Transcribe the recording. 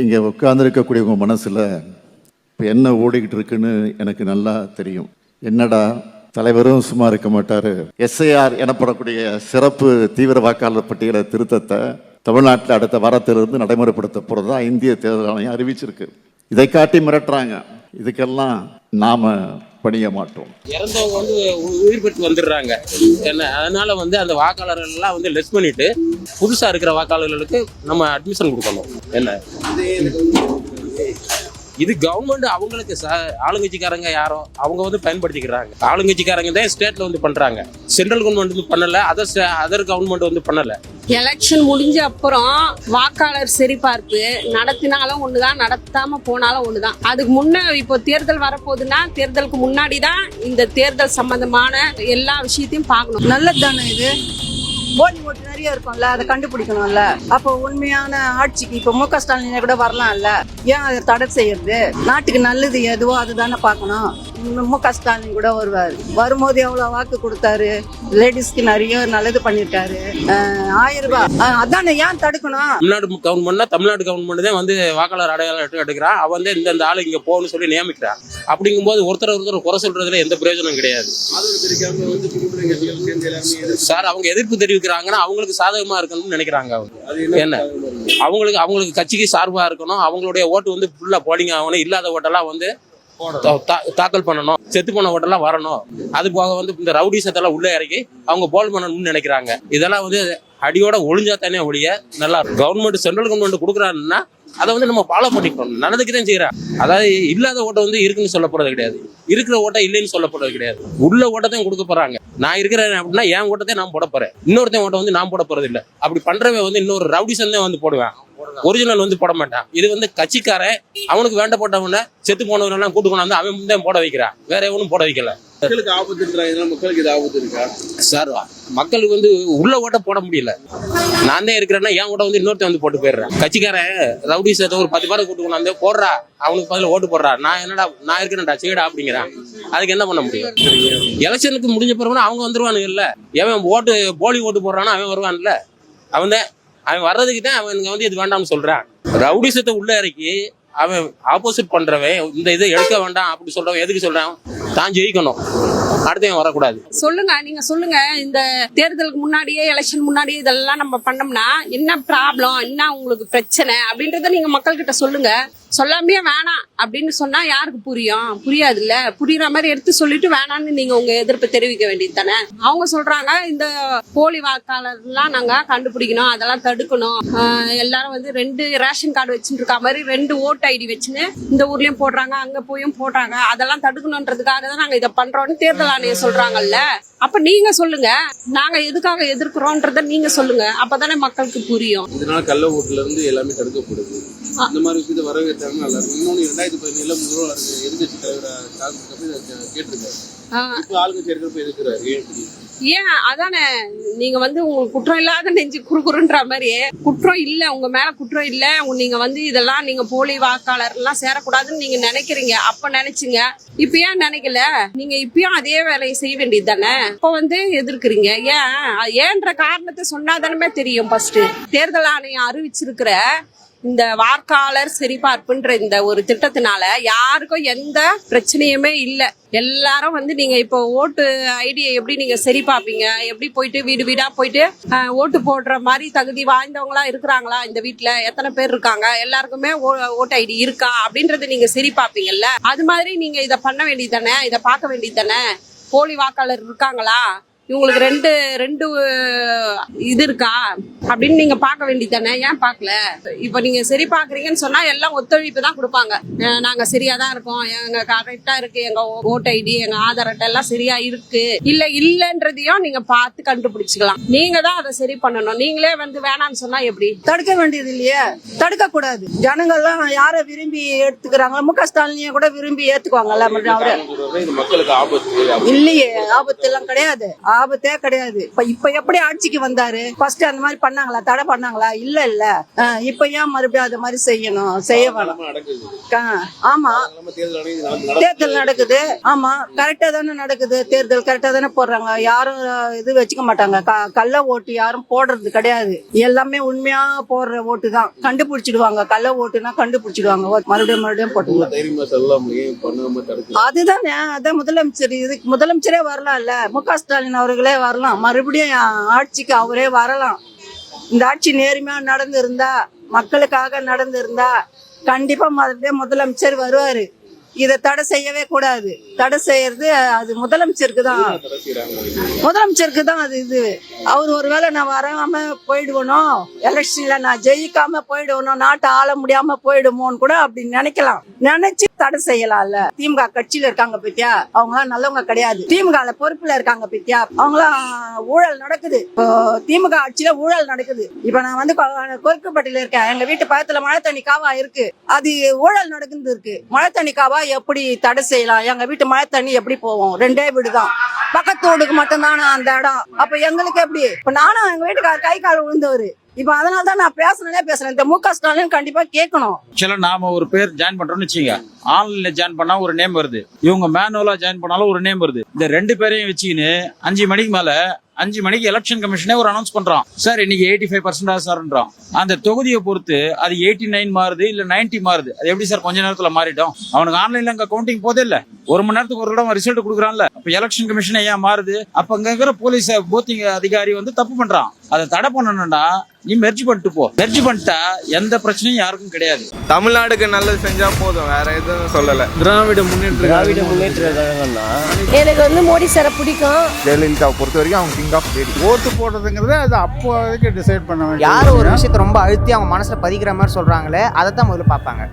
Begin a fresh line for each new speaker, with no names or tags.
இங்கே உட்கார்ந்துருக்கக்கூடியவங்க மனசில் இப்போ என்ன ஓடிக்கிட்டு இருக்குன்னு எனக்கு நல்லா தெரியும். என்னடா தலைவரும் சும்மா இருக்க மாட்டார். எஸ்ஐஆர் எனப்படக்கூடிய சிறப்பு தீவிர வாக்காளர் பட்டியலை திருத்தத்தை தமிழ்நாட்டில் அடுத்த வாரத்திலிருந்து நடைமுறைப்படுத்த போகிறதா இந்திய தேர்தல் ஆணையம் அறிவிச்சிருக்கு. இதை காட்டி மிரட்டுறாங்க. இதுக்கெல்லாம் நாம் பணிய மாட்டோம்.
இறந்தவங்க வந்து உ- உயிர் பெற்று வந்துடுறாங்க. என்ன அதனால வந்து அந்த வாக்காளர்கள்லாம் வந்து லெஸ் பண்ணிட்டு புதுசா இருக்கிற வாக்காளர்களுக்கு நம்ம அட்மிஷன் கொடுக்கணும். என்ன? இது கவர்மெண்ட் அவங்களுக்கு ச ஆளுங்கட்சிக்காரங்க யாரோ அவங்க வந்து பயன்படுத்திக்கிறாங்க. ஆளுங்கட்சிக்காரங்க தான் ஸ்டேட்ல வந்து பண்றாங்க. சென்ட்ரல் கவர்மெண்ட் வந்து பண்ணல அதர் அதர் கவர்மெண்ட் வந்து பண்ணல.
எலெக்ஷன் முடிஞ்ச அப்புறம் வாக்காளர் சரிபார்ப்பு நடத்தினாலும் ஒண்ணுதான் நடத்தாம போனாலும் ஒண்ணுதான். அதுக்கு முன்ன இப்போ தேர்தல் வரப்போகுதுன்னா தேர்தலுக்கு முன்னாடி தான் இந்த தேர்தல் சம்பந்தமான எல்லா விஷயத்தையும் பார்க்கணும்.
நல்லது தானே இது? போலி ஓட்டு நிறைய இருக்கும்ல அதை கண்டுபிடிக்கணும்ல. அப்போ உண்மையான ஆட்சிக்கு இப்போ மு க. ஸ்டாலின் கூட வரலாம்ல. ஏன் அதை தடை செய்யறது? நாட்டுக்கு நல்லது எதுவோ அதுதானே பார்க்கணும். மு க. ஸ்டாலின் கூட வருவார். வரும்போது எவ்வளோ வாக்கு கொடுத்தாரு? லேடிஸ்க்கு நிறைய நல்லது அஹ் ஆயிரம் ரூபாய் அதானே ஏன் தடுக்கணும்?
தமிழ்நாடு கவர்மெண்ட்னா தமிழ்நாடு கவர்மெண்ட் தான் வந்து வாக்காளர் அடையாளம் எடுத்து எடுக்கிறான் அவன் வந்து இந்த இந்த ஆளு இங்க போகணும்னு சொல்லி நியமிக்கிறான் அப்படிங்கும்போது ஒருத்தர் ஒருத்தர் குறை சொல்றதுல எந்த பிரயோஜனம் கிடையாது. சார் அவங்க எதிர்ப்பு தெரிவிக்கிறாங்கன்னா அவங்களுக்கு சாதகமா இருக்கணும்னு நினைக்கிறாங்க அவங்க. என்ன அவங்களுக்கு அவங்களுக்கு கட்சிக்கு சார்பா இருக்கணும். அவங்களுடைய ஓட்டு வந்து ஃபுல்லா போலிங் ஆகணும். இல்லாத ஓட்டெல்லாம் வந்து தாக்கல் பண்ணணும். செத்து போன ஓட்டெல்லாம் வரணும். அது போக வந்து இந்த ரவுடி சத்தெல்லாம் உள்ள இறக்கி அவங்க போல் பண்ணணும்னு நினைக்கிறாங்க. இதெல்லாம் வந்து அடியோட ஒளிஞ்சா தானே ஒழிய நல்லா கவர்மெண்ட் சென்ட்ரல் கவர்மெண்ட் கொடுக்குறாருன்னா அதை வந்து நம்ம ஃபாலோ பண்ணிக்கணும். நல்லதுக்கு தான் அதாவது இல்லாத ஓட்டை வந்து இருக்குன்னு சொல்ல போறது கிடையாது. இருக்கிற ஓட்டை இல்லைன்னு சொல்ல போறது கிடையாது. உள்ள ஓட்டத்தையும் கொடுக்க போறாங்க. நான் இருக்கிறேன் அப்படின்னா என் ஓட்டத்தை நான் போட போறேன். இன்னொருத்தன் ஓட்டை வந்து நான் போட போறது இல்லை அப்படி பண்றவன் வந்து இன்னொரு ரவுடிசன் தான் வந்து போடுவேன். ஒரிஜினல் வந்து போட மாட்டான் இது வந்து கட்சிக்காரன் அவனுக்கு வேண்டப்பட்டவன செத்து போனவன் எல்லாம் கூட்டு கொண்டாந்து அவன் தான் போட வைக்கிறான் வேற எவனும் போட வைக்கல.
மக்களுக்கு ஆபத்துன்றாங்க மக்களுக்கு இது ஆபத்து இருக்கா?
சார் மக்களுக்கு வந்து உள்ள ஓட்ட போட முடியல. நான் தான் இருக்கிறேன்னா என் ஓட்ட வந்து இன்னொருத்தன் வந்து போட்டு போயிடுறேன். கட்சிக்காரன் ரவுடி சேர்த்த ஒரு பத்து பேரை கூட்டு கொண்டாந்து போடுறா. அவனுக்கு பதில் ஓட்டு போடுறா. நான் என்னடா நான் இருக்கிறேன்டா செய்யடா அப்படிங்கிறான். அதுக்கு என்ன பண்ண முடியும்? எலெக்ஷனுக்கு முடிஞ்ச பிறகு அவங்க வந்துருவானுங்க இல்ல எவன் ஓட்டு போலி ஓட்டு போடுறானோ அவன் வருவான்ல. அவன் தான் அவன் வர்றதுக்கு தான் அவனுங்க வந்து இது வேண்டாம்னு சொல்றான். ரவுடிசத்தை உள்ள இறக்கி அவன் ஆப்போசிட் பண்றவன் இந்த இதை எடுக்க வேண்டாம் அப்படி சொல்றவன் எதுக்கு சொல்றான்? தான் ஜெயிக்கணும். அடுத்தவன் வரக்கூடாது.
சொல்லுங்க நீங்க சொல்லுங்க. இந்த தேர்தலுக்கு முன்னாடியே எலெக்ஷன் முன்னாடியே இதெல்லாம் நம்ம பண்ணோம்னா என்ன ப்ராப்ளம் என்ன உங்களுக்கு பிரச்சனை? அப்படின்றத நீங்க மக்கள்கிட்ட சொல்லுங்க. சொல்லாமையே வேணாம் அப்படின்னு சொன்னா யாருக்கு புரியும்? புரியாதுல்ல? புரியுற மாதிரி எடுத்து சொல்லிட்டு வேணாம்னு நீங்க உங்க எதிர்ப்பு தெரிவிக்க வேண்டியது தானே? அவங்க சொல்றாங்க இந்த போலி வாக்காளர்லாம் நாங்க கண்டுபிடிக்கணும் அதெல்லாம் தடுக்கணும். எல்லாரும் வந்து ரெண்டு ரேஷன் கார்டு வச்சுட்டு இருக்க மாதிரி ரெண்டு ஓட்டு ஐடி வச்சுன்னு இந்த ஊர்லயும் போடுறாங்க அங்க போயும் போடுறாங்க. அதெல்லாம் தடுக்கணுன்றதுக்காக தான் நாங்க இதை பண்றோம்னு தேர்தல் ஆணையம் சொல்றாங்கல்ல? அப்ப நீங்க சொல்லுங்க. நாங்க எதுக்காக எதிர்க்கிறோன்றத நீங்க சொல்லுங்க. அப்பதானே மக்களுக்கு புரியும்.
இதனால கள்ள ஓட்டுல இருந்து எல்லாமே தடுக்கப்படுது. இந்த மாதிரி விஷயத்தை வரவேற்றாங்க நல்லா இருக்கும் இன்னொன்னு ரெண்டாயிரத்தி பதினேழுல முதல்வர் எதிர்கட்சி தலைவர் காங்கிரஸ் கபி கேட்டிருக்காரு. இப்போ ஆளுங்கட்சி இருக்கிறப்ப எதிர்க்கிறாரு. ஏன் இப்படி?
ஏன்? அதானே நீங்க வந்து உங்களுக்கு குற்றம் இல்லாத நெஞ்சு குறுகுறுன்ற மாதிரி குற்றம் இல்ல உங்க மேல குற்றம் இல்ல. நீங்க வந்து இதெல்லாம் நீங்க போலி வாக்காளர் எல்லாம் சேரக்கூடாதுன்னு நீங்க நினைக்கிறீங்க. அப்ப நினைச்சீங்க. இப்ப ஏன் நினைக்கல? நீங்க இப்பயும் அதே வேலையை செய்ய வேண்டியது தானே இப்ப வந்து எதிர்க்கிறீங்க. ஏன்? ஏன்ற காரணத்தை சொன்னாதானமே தெரியும் ஃபர்ஸ்ட் தேர்தல் ஆணையம் அறிவிச்சிருக்கிற இந்த வாக்காளர் சரிபார்ப்புன்ற இந்த ஒரு திட்டத்தினால யாருக்கும் எந்த பிரச்சனையுமே இல்லை. எல்லாரும் வந்து நீங்க இப்போ ஓட்டு ஐடியை எப்படி நீங்க சரி பார்ப்பீங்க? எப்படி போயிட்டு வீடு வீடா போயிட்டு ஓட்டு போடுற மாதிரி தகுதி வாய்ந்தவங்களா இருக்கிறாங்களா இந்த வீட்டுல எத்தனை பேர் இருக்காங்க? எல்லாருக்குமே ஓ- ஓட்டு ஐடி இருக்கா? அப்படின்றத நீங்க சரி பார்ப்பீங்கல்ல. அது மாதிரி நீங்க இதை பண்ண வேண்டியது தானே? இதை பார்க்க வேண்டியது தானே? போலி வாக்காளர் இருக்காங்களா? இவங்களுக்கு ரெண்டு ரெண்டு இது இருக்கா? அப்படின்னு நீங்க பார்க்க வேண்டியது தானே ஏன் பார்க்கல? இப்போ நீங்க சரி பார்க்கறீங்கன்னு சொன்னா எல்லாம் ஒத்துழைப்பு தான் கொடுப்பாங்க. நாங்க சரியா தான் இருக்கோம். எங்க கரெக்டா இருக்கு. எங்க ஓட் ஐடி எங்க ஆதார் அட்டை எல்லாம் சரியா இருக்கு. இல்ல இல்லன்றதையும் நீங்க பார்த்து கண்டுபிடிச்சுக்கலாம். நீங்க தான் அதை சரி பண்ணணும். நீங்களே வந்து வேணாம்னு சொன்னா எப்படி?
தடுக்க வேண்டியது இல்லையே. தடுக்க கூடாது ஜனங்கள்லாம் யாரை விரும்பி எடுத்துக்கிறாங்களோ மு க ஸ்டாலினையே கூட விரும்பி ஏத்துக்குவாங்கல்ல அவரு.
காரணம் சொல்றாரு, இது மக்களுக்கு ஆபத்து
இல்லையே ஆபத்து எல்லாம் கிடையாது. ஆபத்தே கிடையாது. இப்ப இப்ப எப்படி ஆட்சிக்கு வந்தாரு? ஃபர்ஸ்ட் அந்த மாதிரி பண்ணாங்களா? தடை பண்ணாங்களா? இல்ல இல்ல. இப்ப ஏன் மறுபடியும் அது மாதிரி செய்யணும்? செய்ய வேணாம். ஆமா.
தேர்தல்
நடக்குது ஆமா கரெக்டா தானே நடக்குது. தேர்தல் கரெக்டா தானே போடுறாங்க. யாரும் இது வச்சுக்க மாட்டாங்க. கள்ள ஓட்டு யாரும் போடுறது கிடையாது. எல்லாமே உண்மையா போடுற ஓட்டு தான். கண்டுபிடிச்சிடுவாங்க. கள்ள ஓட்டுனா கண்டுபிடிச்சிடுவாங்க. மறுபடியும் மறுபடியும் போட்டு
இவ்வளவு தைரியமா சொல்லலாம் ஏன் பண்ணாம தடுக்கலாம்
அதுதானே அதான் முதலமைச்சர் இதுக்கு முதலமைச்சரே வரலாம்ல. மு க ஸ்டாலின் அவர்களே வரலாம். மறுபடியும் ஆட்சிக்கு அவரே வரலாம். இந்த ஆட்சி நேர்மையா நடந்திருந்தா மக்களுக்காக நடந்திருந்தா கண்டிப்பா மறுபடியும் முதலமைச்சர் வருவாரு. இதை தடை செய்யவே கூடாது. தடை செய்யறது அது முதலமைச்சருக்கு தான். முதலமைச்சருக்கு தான் அது இது. அவர் ஒருவேளை நான் வராம போயிடுவனோ எலெக்ஷன்ல நான் ஜெயிக்காம போயிடுவனோ நாட்டை ஆள முடியாம போயிடுமோன்னு கூட அப்படி நினைக்கலாம். நினைச்சு தடை செய்யலாம்ல. திமுக கட்சியில இருக்காங்க பத்தியா? அவங்களாம் நல்லவங்க கிடையாது. திமுக பொறுப்புல இருக்காங்க பத்தியா? அவங்களாம் ஊழல் நடக்குது. இப்போ திமுக ஆட்சியில ஊழல் நடக்குது. இப்ப நான் வந்து கொ- கொருக்குப்பட்டியில இருக்கேன். எங்க வீட்டு பக்கத்துல மழை தண்ணி காவா இருக்கு. அது ஊழல் நடக்குது இருக்கு. மழை தண்ணி காவா எப்படி தடை செய்யலாம்? எங்க வீட்டு மழை தண்ணி எப்படி போவோம் ரெண்டே வீடு தான் பக்கத்து வீடுக்கு மட்டும்தானே அந்த இடம்? அப்ப எங்களுக்கு எப்படி? இப்ப நானும் எங்க வீட்டுக்கார கை கால் விழுந்தவரு. இப்ப அதனால தான் நான் பேசணும்னே பேசுறேன். இந்த மு க ஸ்டாலின் கண்டிப்பா கேட்கணும்.
சில நாம ஒரு பேர் ஜாயின் பண்றோம்னு வச்சுங்க ஆன்லைன்ல ஜாயின் பண்ணா ஒரு நேம் வருது. இவங்க மேனுவலா ஜாயின் பண்ணாலும் ஒரு நேம் வருது. இந்த ரெண்டு பேரையும் வச்சுக்கின்னு அஞ்சு மணிக்கு மேல அஞ்சு மணிக்கு எலெக்ஷன் கமிஷனே ஒரு அனௌன்ஸ் பண்றான். சார் இன்னைக்கு எயிட்டி ஃபைவ் பர்சன்டா சார்ன்றான். அந்த தொகுதியை பொறுத்து அது எயிட்டி நைன் மாறுது இல்ல 90 மாறுது. அது எப்படி சார் கொஞ்ச நேரத்துல மாறிட்டோம்? அவனுக்கு ஆன்லைன்ல அங்க கவுண்டிங் போதே இல்ல. ஒரு மணி நேரத்துக்கு ஒரு தடவை ரிசல்ட் கொடுக்குறான்ல. அப்ப எலெக்ஷன் கமிஷனே ஏன் மாறுது? அப்ப அங்க இருக்கிற போலீஸ் போத்திங் அதிகாரி வந்து தப்பு பண்றான். அதை தடை பண்ணணும்னா நீ மெர்ஜ் பண்ணிட்டு போ. மெர்ஜ் பண்ணிட்டா எந்த பிரச்சனையும் யாருக்கும் கிடையாது.
தமிழ்நாடுக்கு நல்லது செஞ்சா போதும். வேற எதுவும் சொல்லல.
திராவிட முன்னேற்ற திராவிட முன்னேற்ற கழகம்னா?
எனக்கு வந்து மோடி சாரை பிடிக்கும்.
ஜெயலலிதாவை பொறுத்த வரைக்கும் அவங்க கிங் ஆஃப் லேடி
ஓட்டு போடுறதுங்கிறது அது அப்போதைக்கு டிசைட் பண்ண வேண்டிய
யார் ஒரு விஷயத்தை ரொம்ப அழுத்தி அவங்க மனசுல பதிக்கிற மாதிரி சொல்றாங்களே அதை தான் முதல்ல பார்ப்பாங்க.